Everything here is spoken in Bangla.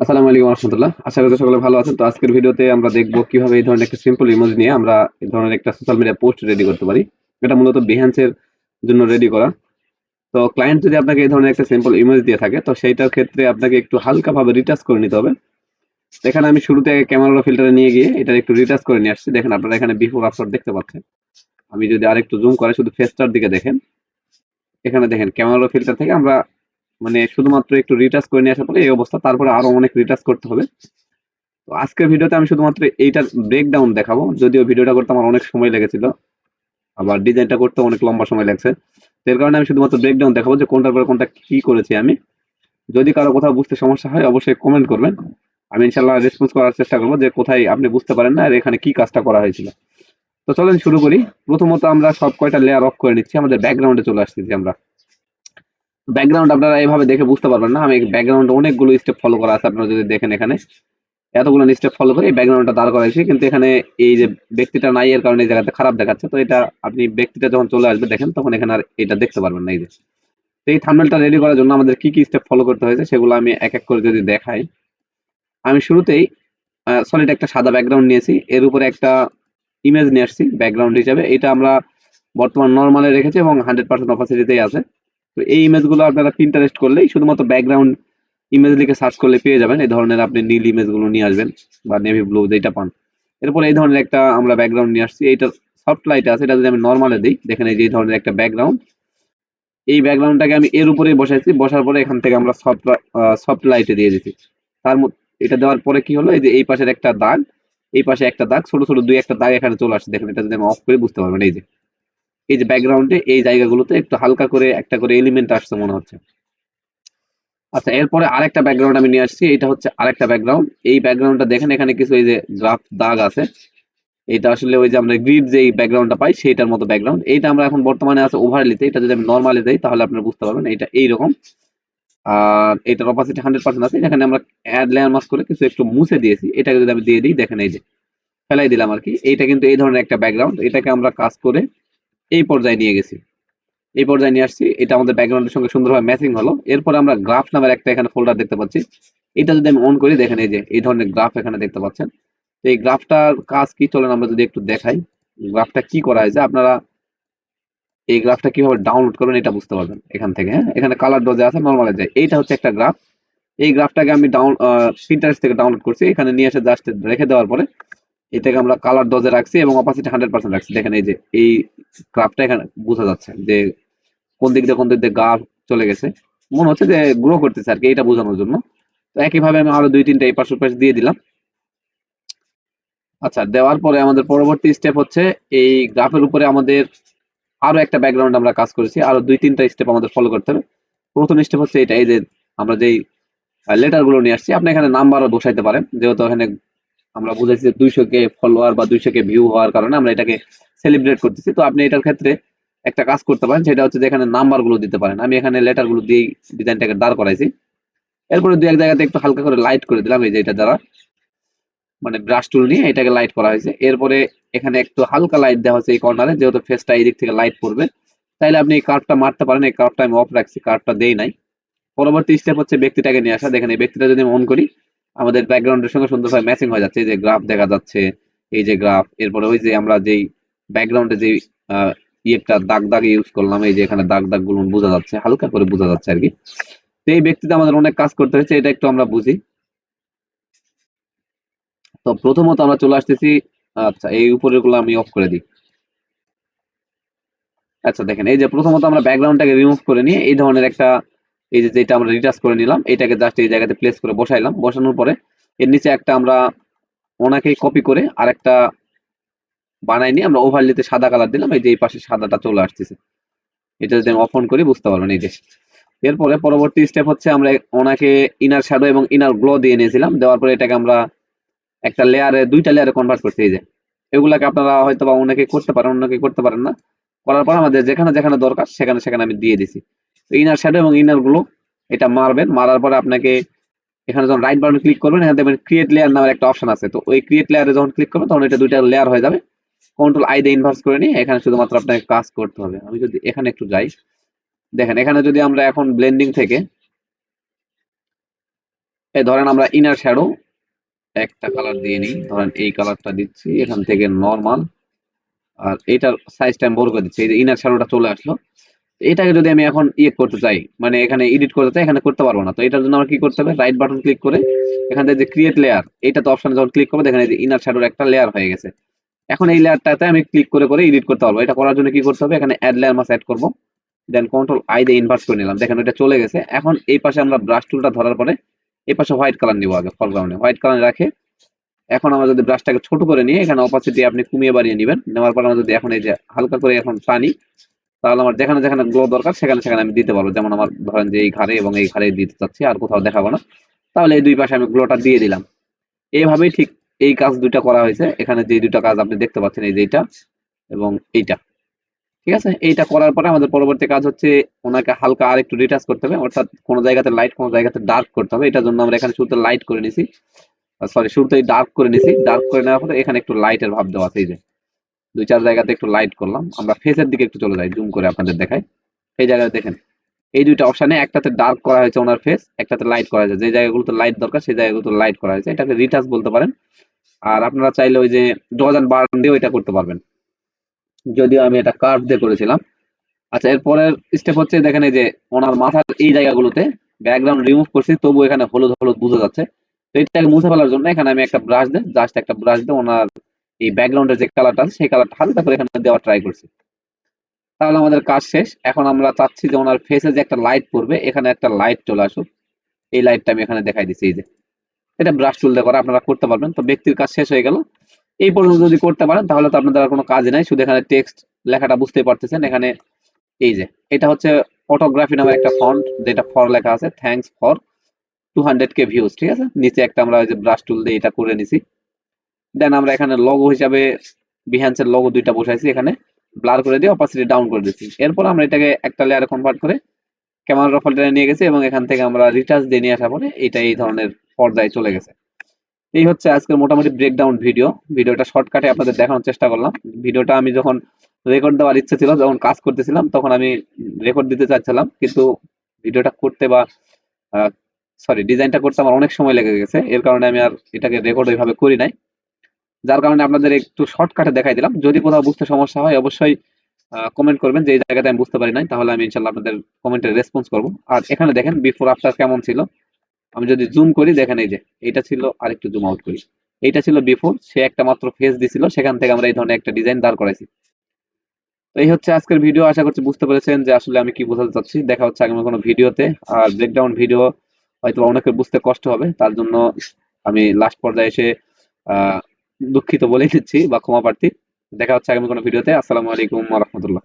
আসসালামু আলাইকুম রহমতুল্লাহ। আশা করি সকলে ভালো আছেন। তো আজকের ভিডিওতে আমরা দেখব কীভাবে এই ধরনের একটা সিম্পল ইমেজ নিয়ে আমরা এই ধরনের একটা সোশ্যাল মিডিয়া পোস্ট রেডি করতে পারি। এটা মূলত বিহ্যান্সের জন্য রেডি করা। তো ক্লায়েন্ট যদি আপনাকে এই ধরনের একটা সিম্পল ইমেজ দিয়ে থাকে, তো সেইটার ক্ষেত্রে আপনাকে একটু হালকাভাবে রিটাচ করে নিতে হবে। এখানে আমি শুরুতে ক্যামেরা ফিল্টারে নিয়ে গিয়ে এটা একটু রিটাচ করে নিয়ে আসছি। দেখেন আপনারা এখানে বিফোর আফটার দেখতে পাচ্ছেন। আমি যদি আরেকটু জুম করে শুধু ফেসটার দিকে দেখেন। এখানে দেখেন ক্যামেরা ফিল্টার থেকে আমরা মানে শুধুমাত্র একটু রিটাচ করে নিয়ে আসার পরে এই অবস্থা, তারপরে আরও অনেক রিটাচ করতে হবে। তো আজকের ভিডিওতে আমি শুধুমাত্র এইটার ব্রেকডাউন দেখাবো। যদিও ভিডিওটা করতে আমার অনেক সময় লেগেছিল, আবার ডিজাইনটা করতে অনেক লম্বা সময় লাগছে। এর কারণে আমি শুধুমাত্র ব্রেকডাউন দেখাবো যে কোনটার পরে কোনটা কি করেছি আমি। যদি কারও কোথাও বুঝতে সমস্যা হয়, অবশ্যই কমেন্ট করবেন। আমি ইনশাল্লাহ রেসপন্স করার চেষ্টা করব যে কোথায় আপনি বুঝতে পারেন না আর এখানে কি কাজটা করা হয়েছিল। তো চলেন শুরু করি। প্রথমত আমরা সব কয়টা লেয়ার অফ করে নিচ্ছি, আমাদের ব্যাকগ্রাউন্ডে চলে আসতেছি আমরা। ব্যাকগ্রাউন্ড আপনারা এইভাবে দেখে বুঝতে পারবেন না। আমি ব্যাকগ্রাউন্ডে অনেকগুলো স্টেপ ফলো করা আছে, আপনারা যদি দেখেন এখানে। এতগুলো স্টেপ ফলো করে, এই ব্যাকগ্রাউন্ডটা দাঁড় করাইছি। কিন্তু এখানে এই যে ব্যক্তিটা নাই, এর কারণে এই জায়গাতে খারাপ দেখাচ্ছে। তো এটা আপনি ব্যক্তিটা যখন চলে আসবে, দেখেন, তখন এখানে আর এটা দেখতে পারবেন না, এই যে। তো এই থাম্বনেলটা রেডি করার জন্য আমাদের কি কি স্টেপ ফলো করতে হয়েছে, সেগুলো আমি এক এক করে যদি দেখাই। আমি শুরুতেই সলিড একটা সাদা ব্যাকগ্রাউন্ড নিয়েছি। এর উপরে একটা ইমেজ নিয়ে আসছি ব্যাকগ্রাউন্ড হিসাবে। এটা আমরা বর্তমান নর্মালে রেখেছি এবং হান্ড্রেড পার্সেন্ট অপাসিটিতেই আছে। তো এই ইমেজগুলো আপনারা প্রিন্টারেস্ট করলেই শুধুমাত্র ব্যাকগ্রাউন্ড ইমেজ লিখে সার্চ করলে পেয়ে যাবেন। এই ধরনের আপনি নীল ইমেজগুলো নিয়ে আসবেন বা নেভি ব্লু যেটা পান। এরপর এই ধরনের একটা আমরা ব্যাকগ্রাউন্ড নিয়ে আসছি। এইটা সফট লাইট আছে, এটা যদি আমি নর্মালে দিই, দেখেন এই যে ধরনের একটা ব্যাকগ্রাউন্ড এই ব্যাকগ্রাউন্ডটাকে আমি এর উপরেই বসাইছি। বসার পরে এখান থেকে আমরা সফট সফট লাইটে দিয়ে দিচ্ছি তার এটা দেওয়ার পরে কি হলো? এই যে এই পাশের একটা দাগ, এই পাশে একটা দাগ, ছোট ছোট দুই একটা দাগ এখানে চলে আসছে। দেখেন এটা যদি আমি অফ করে, বুঝতে পারবেন। এই যে এই যে ব্যাকগ্রাউন্ডে এই জায়গাগুলোতে একটু হালকা করে একটা করে এলিমেন্ট আসছে মনে হচ্ছে। আচ্ছা এরপরে আরেকটা ব্যাকগ্রাউন্ড আমি নিয়ে আসছি, এটা হচ্ছে আরেকটা ব্যাকগ্রাউন্ড এই ব্যাকগ্রাউন্ডটা দেখেন, এখানে কিছু এই যে গ্রাফ দাগ আছে। এটা আসলে ওই যে আমরা গ্রিড যে ব্যাকগ্রাউন্ডটা পাই, সেইটার মতো ব্যাকগ্রাউন্ড এইটা আমরা এখন বর্তমানে আছে ওভারলিতে এটা যদি আমি নর্মালি দেই, তাহলে আপনারা বুঝতে পারবেন এটা এইরকম। আর এটার অপাসিটি হান্ড্রেড পার্সেন্ট আছে, এখানে আমরা অ্যাড লেয়ার মাস করে কিছু একটু মুছে দিয়েছি। এটাকে যদি আমি দিয়ে দিই, দেখেন এই যে, ফেলাই দিলাম আর কি। এইটা কিন্তু এই ধরনের একটা ব্যাকগ্রাউন্ড এটাকে আমরা কাজ করে এই পর্যায়ে নিয়ে গেছি। এই পর্যায়ে নিয়ে আসছি। এটা আমাদের ব্যাকগ্রাউন্ডের সঙ্গে সুন্দরভাবে ম্যাচিং হলো। এরপর আমরা গ্রাফ নামের একটা এখানে ফোল্ডার দেখতে পাচ্ছি। এটা যদি আমি অন করি, দেখেন এই যে, এই ধরনের গ্রাফ এখানে দেখতে পাচ্ছেন। এই গ্রাফটার কাজ কি? চলেন আমরা যদি একটু দেখাই। গ্রাফটা কি করা হয়েছে? আপনারা এই গ্রাফটা কীভাবে ডাউনলোড করবেন, এটা বুঝতে পারবেন এখান থেকে হ্যাঁ? এখানে কালার ডোজে আছে নর্মালে যায়। এইটা হচ্ছে একটা গ্রাফ এই গ্রাফটাকে আমি ডাউন প্রিন্টারেস্ট থেকে ডাউনলোড করছি। এখানে নিয়ে এসে জাস্ট রেখে দেওয়ার পরে এটাকে আমরা কালার ডোজে রাখছি এবং অপাসিটি হান্ড্রেড পার্সেন্ট রাখছি। দেখেন এই যে, এই গ্রাফটা এখানে বোঝা যাচ্ছে যে কোন দিক দিয়ে, কোন দিক দিয়ে গ্রাফ চলে গেছে। মনে হচ্ছে যে গ্রো করতেছে আর কি এটা বোঝানোর জন্য। তো একইভাবে আমি আরও দুই, তিনটা এই পাশ পাশ দিয়ে দিলাম। আচ্ছা দেওয়ার পরে আমাদের পরবর্তী স্টেপ হচ্ছে এই গ্রাফের উপরে আমাদের আরও একটা ব্যাকগ্রাউন্ড আমরা কাজ করেছি। আরও দুই, তিনটা স্টেপ আমাদের ফলো করতে হবে। প্রথম স্টেপ হচ্ছে এটা, এই যে আমরা যেই লেটারগুলো নিয়ে আসছি, আপনি এখানে নাম্বারও বসাইতে পারেন। যেহেতু এখানে আমরা বুঝাইছি যে দুইশো কে ফলোয়ার বা দুইশো কে ভিউ হওয়ার কারণে আমরা এটাকে সেলিব্রেট করতেছি। তো আপনি এটার ক্ষেত্রে একটা কাজ করতে পারেন, সেটা হচ্ছে যে এখানে নাম্বারগুলো দিতে পারেন। আমি এখানে লেটারগুলো দিয়ে ডিজাইনটাকে দাঁড় করাইছি। এরপরে দু এক জায়গাতে একটু হালকা করে লাইট করে দিলাম, এই যে এটা দ্বারা মানে ব্রাশ টুল নিয়ে এটাকে লাইট করা হয়েছে। এরপরে এখানে একটু হালকা লাইট দেওয়া হয়েছে এই কর্নারে যেহেতু ফেসটা এই দিক থেকে লাইট পড়বে। তাইলে আপনি এই কার্ভটা মারতে পারেন, এই কার্ভটা আমি অফ রাখছি কার্ভটা দেই নাই। পরবর্তী স্টেপ হচ্ছে ব্যক্তিটাকে নিয়ে আসা। দেখেন এই ব্যক্তিটা যদি আমি অন করি আমাদের ব্যাকগ্রাউন্ডের সঙ্গে সুন্দরভাবে ম্যাচিং হয়ে যাচ্ছে। এই যে গ্রাফ দেখা যাচ্ছে, এই যে গ্রাফ এরপরে ওই যে আমরা যেই ব্যাকগ্রাউন্ডে যে ইয়েটা দাগ দাগ ইউজ করলাম, এই যে এখানে দাগ দাগগুলো বোঝা যাচ্ছে, হালকা করে বোঝা যাচ্ছে আর কি তো এই ব্যক্তিতে আমাদের অনেক কাজ করতে হয়েছে, এটা একটু আমরা বুঝি। তো প্রথমত আমরা চলে আসতেছি আচ্ছা এই উপরেরগুলো আমি অফ করে দিই। আচ্ছা দেখেন, এই যে প্রথমত আমরা ব্যাকগ্রাউন্ডটাকে রিমুভ করে নিয়ে এই ধরনের একটা এই যে যেটা আমরা রিটাচ করে নিলাম, এটাকে জাস্ট এই জায়গাতে প্লেস করে বসাইলাম। বসানোর পরে এর নিচে একটা আমরা ওনাকেই কপি করে আরেকটা বানাই নিয়ে আমরা ওভারলিতে সাদা কালার দিলাম। এই যে এই পাশে সাদাটা চলে আসতেছে। এটা যদি আমি অফ অন করি, বুঝতে পারবেন এই যে। এরপরে পরবর্তী স্টেপ হচ্ছে আমরা ওনাকে ইনার শ্যাডো এবং ইনার গ্লো দিয়ে নিয়েছিলাম। দেওয়ার পরে এটাকে আমরা একটা লেয়ারে দুইটা লেয়ারে কনভার্ট করতে এই যে। এগুলাকে আপনারা হয়তো বা অনেকে করতে পারেন অনেকে করতে পারেন না। করার পর আমাদের যেখানে যেখানে দরকার, সেখানে সেখানে আমি দিয়ে দিছি। ইনার শ্যাডো এবং ইনারগুলো এটা মারবেন। মারার পরে আপনাকে এখানে যখন রাইট বাটন ক্লিক করবেন, এখানে দেখবেন ক্রিয়েট লেয়ার নামের একটা অপশন আছে। তো ওই ক্রিয়েট লেয়ারে যখন ক্লিক করবেন, তখন এটা দুইটা লেয়ার হয়ে যাবে। কন্ট্রোল আই দিয়ে ইনভার্স করে নিয়ে এখানে শুধুমাত্র আপনাকে কাজ করতে হবে। আমি যদি এখানে একটু যাই, দেখেন, এখানে যদি আমরা এখন ব্লেন্ডিং থেকে, এই ধরেন আমরা ইনার শ্যাডো একটা কালার দিয়ে নিই। ধরেন এই কালারটা দিচ্ছি, এখান থেকে নর্মাল আর এটার সাইজটা আমি বড় করে দিচ্ছি। এই যে ইনার শ্যাডোটা চলে আসলো। এটাকে যদি আমি এখন ইয়ে করতে চাই মানে এখানে এডিট করতে চাই, এখানে করতে পারব না। তো এটার জন্য আমার কি করতে হবে? রাইট বাটন ক্লিক করে এখান থেকে যে ক্রিয়েট লেয়ার এটা তো অপশনে যখন ক্লিক করব, দেখেন ইনার শ্যাডোর একটা লেয়ার হয়ে গেছে। এখন এই লেয়ারটাতে আমি ক্লিক করে করে এডিট করতে পারব। এটা করার জন্য কি করতে হবে? এখানে অ্যাড লেয়ার মাস অ্যাড করব। দেন কন্ট্রোল আই দিয়ে ইনভার্ট করে নিলাম। দেখেন ওটা চলে গেছে। এখন এই পাশে আমরা ব্রাশ টুলটা ধরার পরে এই পাশে হোয়াইট কালার নিবো আগে ফরগ্রাউন্ডে হোয়াইট কালার রাখে। এখন আমরা যদি ব্রাশটাকে ছোট করে নিয়ে, এখানে অপাসিটি আপনি কমিয়ে বাড়িয়ে নেবেন। নেওয়ার পর আমরা যদি এখন এই যে হালকা করে এখন টানি তাহলে আমার যেখানে যেখানে গ্লো দরকার, সেখানে সেখানে আমি দিতে পারব। যেমন আমার ধরেন যে এই ঘাড়ে এবং এই ঘাড়ে দিতে চাচ্ছি, আর কোথাও দেখাবো না। তাহলে এই দুই পাশে আমি গ্লোটা দিয়ে দিলাম। এইভাবেই ঠিক এই কাজ দুইটা করা হয়েছে। এখানে যে দুইটা কাজ আপনি দেখতে পাচ্ছেন, এই যে এইটা এবং এইটা। ঠিক আছে? এইটা করার পরে আমাদের পরবর্তী কাজ হচ্ছে ওনাকে হালকা আর একটু রিটাচ করতে হবে। অর্থাৎ কোনো জায়গাতে লাইট কোনো জায়গাতে ডার্ক করতে হবে। এটার জন্য আমরা এখানে শুরুতে লাইট করে নিছি। সরি শুরুতে ডার্ক করে নিছি। ডার্ক করে নেওয়ার পরে এখানে একটু লাইটের ভাব দেওয়া আছে, এই যে। দুই চার জায়গাতে একটু লাইট করলাম। আমরা ফেসের দিকে একটু চলে যাই জুম করে আপনাদের দেখাই। এই জায়গায় দেখেন, এই দুইটা অপশনে একটাতে ডার্ক করা হয়েছে ওনার ফেস একটাতে লাইট করা হয়েছে। যে জায়গাগুলোতে লাইট দরকার, সেই জায়গাগুলোতে লাইট করা হয়েছে। এটাকে রিটাচ বলতে পারেন। আর আপনারা চাইলে ওই যে ডজন বার্ন দিয়েও এটা করতে পারবেন। যদিও আমি এটা কার্ভ দিয়ে করেছিলাম। আচ্ছা এরপরের স্টেপ হচ্ছে, দেখেন এই যে ওনার মাথার এই জায়গাগুলোতে ব্যাকগ্রাউন্ড রিমুভ করছি তবু এখানে হলুদ হলুদ বোঝা যাচ্ছে। তো এটাকে মুছে ফেলার জন্য এখানে আমি একটা ব্রাশ দিই জাস্ট একটা ব্রাশ দিয়ে ওনার এই ব্যাকগ্রাউন্ডের যে কালারটা আছে, সেই কালারটা হালকা করে এখানে দেওয়ার ট্রাই করছি। তাহলে আমাদের কাজ শেষ। এখন আমরা চাচ্ছি যে ওনার ফেসে যে একটা লাইট পড়বে, এখানে একটা লাইট চলে আসুক। এই লাইটটা আমি এখানে দেখাই দিচ্ছি, এই যে। এটা ব্রাশ টুল দিয়ে করা, আপনারা করতে পারবেন। তো ব্যক্তির কাজ শেষ হয়ে গেল। এই পর্যন্ত যদি করতে পারেন, তাহলে তো আপনাদের আর কোনো কাজই নাই। শুধু এখানে টেক্সট লেখাটা বুঝতেই পারতেছেন। এখানে এই যে, এটা হচ্ছে অটোগ্রাফি নামের একটা ফন্ট যেটা ফর লেখা আছে। Thanks for two hundred K views ঠিক আছে? নিচে একটা আমরা ওই যে ব্রাশ টুল দিয়ে এটা করে নিছি। দেন আমরা এখানে লগো হিসাবে বিহান্সের লগো দুইটা বসাইছি এখানে। ব্লার করে দিয়ে অপাসিটি ডাউন করে দিচ্ছি। এরপর আমরা এটাকে একটা লেয়ারে কনভার্ট করে ক্যামেরা ফল্ডারে নিয়ে গেছি এবং এখান থেকে আমরা রিটাচ দিয়ে নিয়ে আসার পরে এটা এই ধরনের পর্দায় চলে গেছে। এই হচ্ছে আজকের মোটামুটি ব্রেকডাউন ভিডিও ভিডিওটা শর্টকাটে আপনাদের দেখানোর চেষ্টা করলাম। ভিডিওটা আমি যখন রেকর্ড দেওয়ার ইচ্ছে ছিল, যখন কাজ করতেছিলাম, তখন আমি রেকর্ড দিতে চাচ্ছিলাম। কিন্তু ভিডিওটা করতে বা সরি ডিজাইনটা করতে আমার অনেক সময় লেগে গেছে। এর কারণে আমি আর এটাকে রেকর্ড ওইভাবে করি নাই। যার কারণে আপনাদের একটু শর্টকাটে দেখাই দিলাম। যদি কোথাও বুঝতে সমস্যা হয়, অবশ্যই কমেন্ট করবেন। যে এই জায়গাতে আমি বুঝতে পারি নাই, তাহলে আমি ইনশাল্লাহ আপনাদের কমেন্টে রেসপন্স করব। আর এখানে দেখেন বিফোর আফটার কেমন ছিল? আমি যদি জুম করি, দেখেন এই যে এটা ছিল আর একটু জুম আউট করি। এইটা ছিল বিফোর সে একটা মাত্র ফেস দিছিল, সেখান থেকে আমরা এই ধরনের একটা ডিজাইন দাঁড় করাইছি। তো এই হচ্ছে আজকের ভিডিও আশা করছি বুঝতে পেরেছেন যে আসলে আমি কি বোঝাতে চাচ্ছি। দেখা হচ্ছে আগামী কোনো ভিডিওতে আর ব্রেকডাউন ভিডিও হয়তো অনেকের বুঝতে কষ্ট হবে, তার জন্য আমি লাস্ট পর্যায়ে এসে দুঃখিত বলে দিচ্ছি বা ক্ষমা প্রার্থী। দেখা হচ্ছে আগামী কোনো ভিডিওতে। আসসালামু আলাইকুম রহমতুল্লাহ।